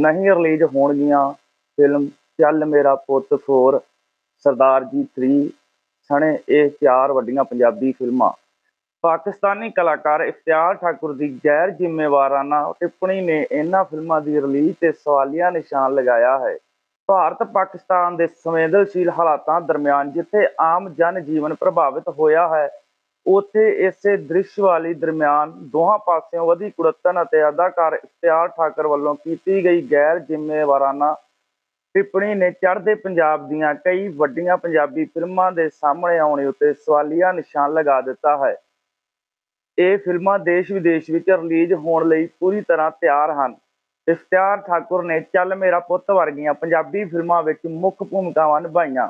ਨਹੀਂ ਰਿਲੀਜ਼ ਹੋਣਗੀਆਂ। ਫਿਲਮ ਚੱਲ ਮੇਰਾ ਪੁੱਤ 4 ਸਰਦਾਰ ਜੀ 3 ਸਣੇ ਇਹ ਚਾਰ ਵੱਡੀਆਂ ਪੰਜਾਬੀ ਫਿਲਮਾਂ। ਪਾਕਿਸਤਾਨੀ ਕਲਾਕਾਰ ਇਫਤਿਆਰ ਠਾਕੁਰ ਦੀ ਗੈਰ ਜ਼ਿੰਮੇਵਾਰਾਨਾ ਟਿੱਪਣੀ ਨੇ ਇਹਨਾਂ ਫਿਲਮਾਂ ਦੀ ਰਿਲੀਜ਼ ਤੇ ਸਵਾਲੀਆ ਨਿਸ਼ਾਨ ਲਗਾਇਆ ਹੈ। ਭਾਰਤ ਪਾਕਿਸਤਾਨ ਦੇ ਸੰਵੇਦਨਸ਼ੀਲ ਹਾਲਾਤਾਂ ਦਰਮਿਆਨ ਜਿੱਥੇ ਆਮ ਜਨ ਜੀਵਨ ਪ੍ਰਭਾਵਿਤ ਹੋਇਆ ਹੈ ਉੱਥੇ ਇਸੇ ਦ੍ਰਿਸ਼ਵਾਲੀ ਦਰਮਿਆਨ ਦੋਹਾਂ ਪਾਸਿਓਂ ਵਧੀ ਕੁੜੱਤਣ ਅਤੇ ਅਦਾਕਾਰ ਇਫਤਿਆਰ ਠਾਕੁਰ ਵੱਲੋਂ ਕੀਤੀ ਗਈ ਗੈਰ ਜ਼ਿੰਮੇਵਾਰਾਨਾ ਟਿੱਪਣੀ ਨੇ ਚੜ੍ਹਦੇ ਪੰਜਾਬ ਦੀਆਂ ਕਈ ਵੱਡੀਆਂ ਪੰਜਾਬੀ ਫਿਲਮਾਂ ਦੇ ਸਾਹਮਣੇ ਆਉਣੇ ਉੱਤੇ ਸਵਾਲੀਆ ਨਿਸ਼ਾਨ ਲਗਾ ਦਿੱਤਾ ਹੈ। ਇਹ ਫਿਲਮਾਂ ਦੇਸ਼ ਵਿਦੇਸ਼ ਵਿੱਚ ਰਿਲੀਜ਼ ਹੋਣ ਲਈ ਪੂਰੀ ਤਰ੍ਹਾਂ ਤਿਆਰ ਹਨ। ਇਫਤਿਆਰ ਠਾਕੁਰ ਨੇ ਚੱਲ ਮੇਰਾ ਪੁੱਤ ਵਰਗੀਆਂ ਪੰਜਾਬੀ ਫਿਲਮਾਂ ਵਿੱਚ ਮੁੱਖ ਭੂਮਿਕਾਵਾਂ ਨਿਭਾਈਆਂ।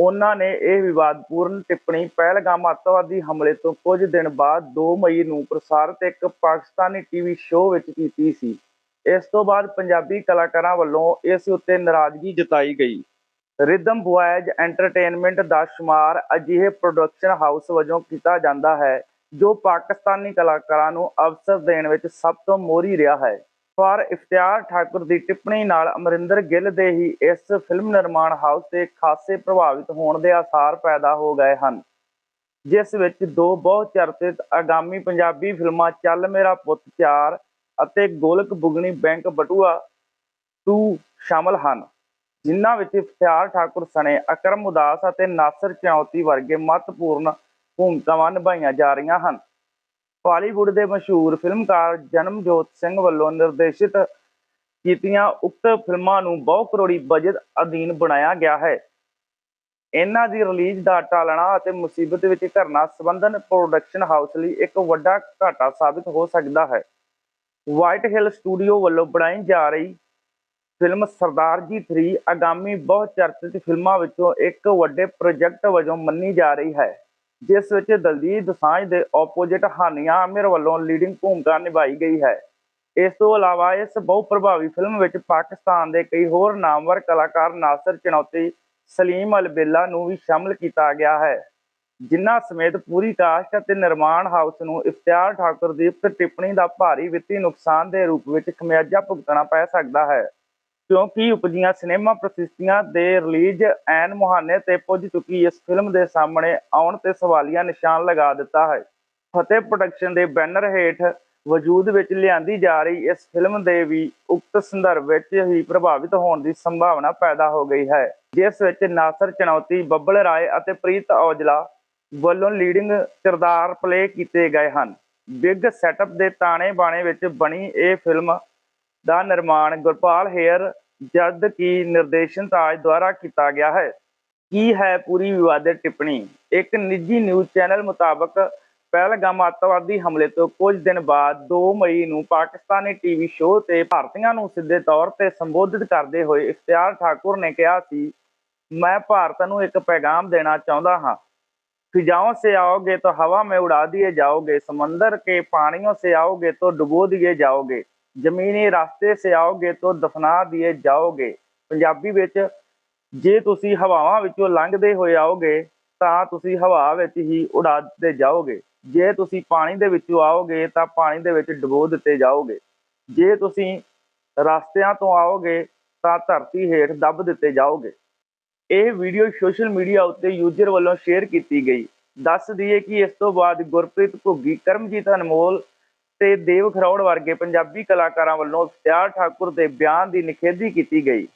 ਉਹਨਾਂ ਨੇ ਇਹ ਵਿਵਾਦਪੂਰਨ ਟਿੱਪਣੀ ਪਹਿਲਗਾਮ ਅੱਤਵਾਦੀ ਹਮਲੇ ਤੋਂ ਕੁਝ ਦਿਨ ਬਾਅਦ 2 ਮਈ ਨੂੰ ਪ੍ਰਸਾਰਿਤ ਇੱਕ ਪਾਕਿਸਤਾਨੀ ਟੀਵੀ ਸ਼ੋਅ ਵਿੱਚ ਕੀਤੀ ਸੀ। ਇਸ ਤੋਂ ਬਾਅਦ ਪੰਜਾਬੀ ਕਲਾਕਾਰਾਂ ਵੱਲੋਂ ਇਸ ਉੱਤੇ ਨਾਰਾਜ਼ਗੀ ਜਤਾਈ ਗਈ। ਰਿਦਮ ਬੁਆਇਜ਼ ਐਂਟਰਟੇਨਮੈਂਟ ਦਾ ਸ਼ੁਮਾਰ ਅਜਿਹੇ ਪ੍ਰੋਡਕਸ਼ਨ ਹਾਊਸ ਵਜੋਂ ਕੀਤਾ ਜਾਂਦਾ ਹੈ, ਜੋ ਪਾਕਿਸਤਾਨੀ ਕਲਾਕਾਰਾਂ ਨੂੰ ਅਵਸਰ ਦੇਣ ਵਿੱਚ ਸਭ ਤੋਂ ਮੋਹਰੀ ਰਿਹਾ ਹੈ। ਪਰ ਇਫਤਿਆਰ ਠਾਕੁਰ ਦੀ ਟਿੱਪਣੀ ਨਾਲ ਅਮਰਿੰਦਰ ਗਿੱਲ ਦੇ ਹੀ ਇਸ ਫਿਲਮ ਨਿਰਮਾਣ ਹਾਊਸ ਤੇ ਖਾਸੇ ਪ੍ਰਭਾਵਿਤ ਹੋਣ ਦੇ ਆਸਾਰ ਪੈਦਾ ਹੋ ਗਏ ਹਨ, ਜਿਸ ਵਿੱਚ ਦੋ ਬਹੁਤ ਚਰਚਿਤ ਆਗਾਮੀ ਪੰਜਾਬੀ ਫਿਲਮਾਂ ਚੱਲ ਮੇਰਾ ਪੁੱਤ 4 ਅਤੇ ਗੋਲਕ ਬੁਗਣੀ ਬੈਂਕ ਬਟੂਆ 2 ਸ਼ਾਮਲ ਹਨ, ਜਿਨ੍ਹਾਂ ਵਿੱਚ ਇਫਤਿਆਰ ਠਾਕੁਰ ਸਣੇ ਅਕਰਮ ਉਦਾਸ ਅਤੇ ਨਾਸਰ ਚੌਂਤੀ ਵਰਗੇ ਮਹੱਤਵਪੂਰਨ ਭੂਮਿਕਾਵਾਂ ਨਿਭਾਈਆਂ ਜਾ ਰਹੀਆਂ ਹਨ। ਬਾਲੀਵੁੱਡ ਦੇ ਮਸ਼ਹੂਰ ਫਿਲਮਕਾਰ ਜਨਮਜੋਤ ਸਿੰਘ ਵੱਲੋਂ ਨਿਰਦੇਸ਼ਿਤ ਕੀਤੀਆਂ ਉਕਤ ਫਿਲਮਾਂ ਨੂੰ ਬਹੁ ਕਰੋੜੀ ਬਜਟ ਅਧੀਨ ਬਣਾਇਆ ਗਿਆ ਹੈ। ਇਹਨਾਂ ਦੀ ਰਿਲੀਜ਼ ਦਾ ਟਾਲਣਾ ਅਤੇ ਮੁਸੀਬਤ ਵਿੱਚ ਘਰਨਾ ਸੰਬੰਧਨ ਪ੍ਰੋਡਕਸ਼ਨ ਹਾਊਸ ਲਈ ਇੱਕ ਵੱਡਾ ਘਾਟਾ ਸਾਬਿਤ ਹੋ ਸਕਦਾ ਹੈ। ਵਾਈਟ ਹਿਲ ਸਟੂਡੀਓ ਵੱਲੋਂ ਬਣਾਈ ਜਾ ਰਹੀ ਫਿਲਮ ਸਰਦਾਰ ਜੀ 3 ਆਗਾਮੀ ਬਹੁਤ ਚਰਚਿਤ ਫਿਲਮਾਂ ਵਿੱਚੋਂ ਇੱਕ ਵੱਡੇ ਪ੍ਰੋਜੈਕਟ ਵਜੋਂ ਮੰਨੀ ਜਾ ਰਹੀ ਹੈ। ਜਿਸ ਵਿੱਚ ਦਲਜੀਤ ਦੋਸਾਂਝ ਦੇ ਆਪੋਜੀਟ ਹਾਨੀਆ ਆਮਿਰ ਵੱਲੋਂ ਲੀਡਿੰਗ ਭੂਮਿਕਾ ਨਿਭਾਈ ਗਈ ਹੈ। ਇਸ ਤੋਂ ਇਲਾਵਾ ਇਸ ਬਹੁ ਪ੍ਰਭਾਵੀ ਫਿਲਮ ਵਿੱਚ ਪਾਕਿਸਤਾਨ ਦੇ ਕਈ ਹੋਰ ਨਾਮਵਰ ਕਲਾਕਾਰ ਨਾਸਰ ਚਨੌਤੀ ਸਲੀਮ ਅਲਬੇਲਾ ਨੂੰ ਵੀ ਸ਼ਾਮਲ ਕੀਤਾ ਗਿਆ ਹੈ। ਜਿਨ੍ਹਾਂ ਸਮੇਤ ਪੂਰੀ ਕਾਸਟ ਅਤੇ ਨਿਰਮਾਣ ਹਾਊਸ ਨੂੰ ਇਫਤਿਆਰ ਠਾਕੁਰ ਦੀ ਟਿੱਪਣੀ ਦਾ ਭਾਰੀ ਵਿੱਤੀ ਨੁਕਸਾਨ ਦੇ ਰੂਪ ਵਿੱਚ ਖਮਿਆਜਾ ਭੁਗਤਣਾ ਪੈ ਸਕਦਾ ਹੈ। ਕਿਉਂਕਿ ਉਪਜੀਆਂ ਸਿਨੇਮਾ ਪ੍ਰਸਤੀਆਂ ਦੇ ਰਿਲੀਜ਼ ਐਨ ਮੁਹਾਨੇ ਤੇ ਪੁੱਜ ਚੁੱਕੀ ਇਸ ਫਿਲਮ ਦੇ ਸਾਹਮਣੇ ਆਉਣ ਤੇ ਸਵਾਲੀਆ ਨਿਸ਼ਾਨ ਲਗਾ ਦਿੱਤਾ ਹੈ। ਫਤਿਹ ਪ੍ਰੋਡਕਸ਼ਨ ਦੇ ਬੈਨਰ ਹੇਠ ਵਜੂਦ ਵਿੱਚ ਲਿਆਂਦੀ ਜਾ ਰਹੀ ਇਸ ਫਿਲਮ ਦੇ ਵੀ ਉਕਤ ਸੰਦਰਭ ਵਿੱਚ ਹੀ ਪ੍ਰਭਾਵਿਤ ਹੋਣ ਦੀ ਸੰਭਾਵਨਾ ਪੈਦਾ ਹੋ ਗਈ ਹੈ, ਜਿਸ ਵਿੱਚ ਨਾਸਰ ਚਨੌਤੀ ਬੱਬਲ ਰਾਏ ਅਤੇ ਪ੍ਰੀਤ ਔਜਲਾ ਵੱਲੋਂ ਲੀਡਿੰਗ ਕਿਰਦਾਰ ਪਲੇ ਕੀਤੇ ਗਏ ਹਨ। ਬਿਗ ਸੈਟਅਪ ਦੇ ਤਾਣੇ ਬਾਣੇ ਵਿੱਚ ਬਣੀ ਇਹ ਫਿਲਮ ਦਾ ਨਿਰਮਾਣ ਗੁਰਪਾਲ ਹੇਅਰ ਜਦ ਕਿ ਨਿਰਦੇਸ਼ਨ ਤਾਜ ਦੁਆਰਾ ਕੀਤਾ ਗਿਆ ਹੈ ਕੀ ਹੈ ਪੂਰੀ ਵਿਵਾਦਿਤ ਟਿੱਪਣੀ ਇੱਕ ਨਿੱਜੀ ਨਿਊਜ਼ ਚੈਨਲ ਮੁਤਾਬਕ ਪਹਿਲਗਾਮ ਅੱਤਵਾਦੀ ਹਮਲੇ ਤੋਂ ਕੁਝ ਦਿਨ ਬਾਅਦ 2 ਮਈ ਨੂੰ ਪਾਕਿਸਤਾਨੀ ਟੀਵੀ ਸ਼ੋਅ ਤੇ ਭਾਰਤੀਆਂ ਨੂੰ ਸਿੱਧੇ ਤੌਰ ਤੇ ਸੰਬੋਧਿਤ ਕਰਦੇ ਹੋਏ ਇਫਤਿਆਰ ਠਾਕੁਰ ਨੇ ਕਿਹਾ ਸੀ ਮੈਂ ਭਾਰਤ ਨੂੰ ਇੱਕ ਪੈਗਾਮ ਦੇਣਾ ਚਾਹੁੰਦਾ ਹਾਂ फिजाओं से आओगे तो हवा में उड़ा दिए जाओगे समंदर के पानियों से आओगे तो डुबो दिए जाओगे ਜ਼ਮੀਨੀ ਰਸਤੇ ਸੇ ਆਓਗੇ ਤਾਂ ਦਫਨਾ ਦਿਏ ਜਾਓਗੇ। ਪੰਜਾਬੀ ਵਿੱਚ ਜੇ ਤੁਸੀਂ ਹਵਾਵਾਂ ਵਿੱਚੋਂ ਲੰਘਦੇ ਹੋਏ ਆਓਗੇ, ਤਾਂ ਤੁਸੀਂ ਹਵਾ ਵਿੱਚ ਹੀ ਉਡਾ ਦਿੱਤੇ ਜਾਓਗੇ। ਜੇ ਤੁਸੀਂ ਪਾਣੀ ਦੇ ਵਿੱਚੋਂ ਆਓਗੇ, ਤਾਂ ਪਾਣੀ ਦੇ ਵਿੱਚ ਡੁਬੋ ਦਿੱਤੇ ਜਾਓਗੇ। ਜੇ ਤੁਸੀਂ ਰਸਤਿਆਂ ਤੋਂ ਆਓਗੇ, ਤਾਂ ਧਰਤੀ ਹੇਠ ਦੱਬ ਦਿੱਤੇ ਜਾਓਗੇ। ਇਹ ਵੀਡੀਓ ਸੋਸ਼ਲ ਮੀਡੀਆ ਉੱਤੇ ਯੂਜ਼ਰ ਵੱਲੋਂ ਸ਼ੇਅਰ ਕੀਤੀ ਗਈ। ਦੱਸ ਦਈਏ ਕਿ ਇਸ ਤੋਂ ਬਾਅਦ ਗੁਰਪ੍ਰੀਤ ਘੁੱਗੀ, ਕਰਮਜੀਤ ਅਨਮੋਲ ਤੇ ਦੇਵ ਖਰੌੜ ਵਰਗੇ ਪੰਜਾਬੀ ਕਲਾਕਾਰਾਂ ਵੱਲੋਂ ਇਫਤਿਆਰ ਠਾਕੁਰ ਦੇ ਬਿਆਨ ਦੀ ਨਿਖੇਧੀ ਕੀਤੀ ਗਈ।